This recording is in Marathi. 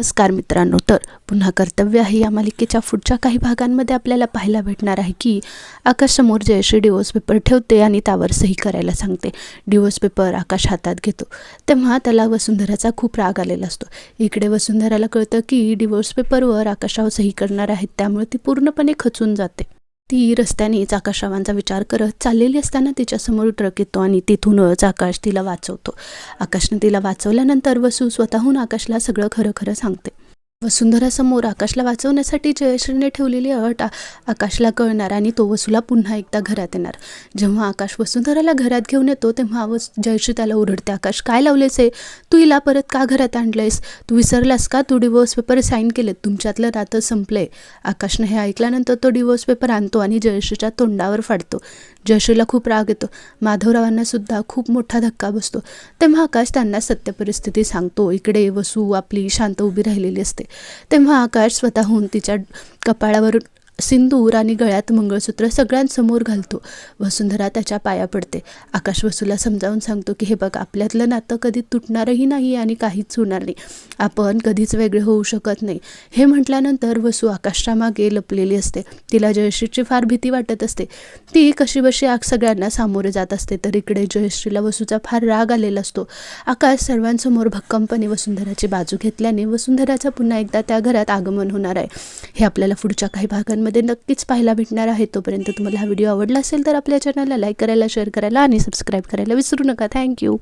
नमस्कार मित्रांनो तर पुन्हा कर्तव्य आहे या मालिकेच्या पुढच्या काही भागांमध्ये आपल्याला पाहायला भेटणार आहे की आकाशसमोर जयश्री डिवोर्स पेपर ठेवते आणि त्यावर सही करायला सांगते. डिवोर्स पेपर आकाश हातात घेतो. तेव्हा त्याला वसुंधराचा खूप राग आलेला असतो. इकडे वसुंधराला कळतं की डिवोर्स पेपरवर आकाशावर सही करणार आहेत त्यामुळे ती पूर्णपणे खचून जाते. ती रस्त्यानेच आकाशरावांचा विचार करत चाललेली असताना तिच्यासमोर ट्रक येतो आणि तिथूनच आकाश तिला वाचवतो. आकाशने तिला वाचवल्यानंतर वसू स्वतःहून आकाशला सगळं खरं खरं सांगते. वसुंधरासमोर आकाशला वाचवण्यासाठी जयश्रीने ठेवलेली अट आ- आकाशला कळणार आणि तो वसूला पुन्हा एकदा घरात येणार. जेव्हा आकाश वसुंधराला घरात घेऊन येतो तेव्हा वस जयश्री त्याला ओरडते आकाश काय लावलेस आहे तू हिला परत का घरात आणलंयस? तू विसरलास का? तू डिवोर्स पेपर साईन केलेत. तुमच्यातलं नातं संपलंय. आकाशने हे ऐकल्यानंतर तो डिवोर्स पेपर आणतो आणि जयश्रीच्या तोंडावर फाडतो. जयश्रीला खूप राग येतो. माधवरावांना सुद्धा खूप मोठा धक्का बसतो. तेव्हा आकाश त्यांना सत्य परिस्थिती सांगतो. इकडे वसू आपली शांत उभी राहिलेली असते. तेव्हा आकाश स्वतःहून तिच्या कपाळावरून सिंदूर आणि गळ्यात मंगळसूत्र सगळ्यांसमोर घालतो. वसुंधरा त्याच्या पाया पडते. आकाश वसूला समजावून सांगतो की हे बघ आपल्यातलं नातं कधी तुटणारही नाही आणि काहीच होणार नाही. आपण कधीच वेगळे होऊ शकत नाही. हे म्हटल्यानंतर वसू आकाशच्या मागे लपलेली असते. तिला जयश्रीची फार भीती वाटत असते. ती कशी बशी आग सगळ्यांना सामोरे जात असते तर इकडे जयश्रीला वसूचा फार राग आलेला असतो. आकाश सर्वांसमोर भक्कमपणे वसुंधराची बाजू घेतल्याने वसुंधराचा पुन्हा एकदा त्या घरात आगमन होणार आहे. हे आपल्याला पुढच्या काही भागांमध्ये नक्कीच पाहायला भेटणार आहे. तोपर्यंत तुम्हाला हा व्हिडिओ आवडला असेल तर आपल्या चॅनलला लाईक करायला शेअर करायला आणि सबस्क्राईब करायला विसरू नका. थँक्यू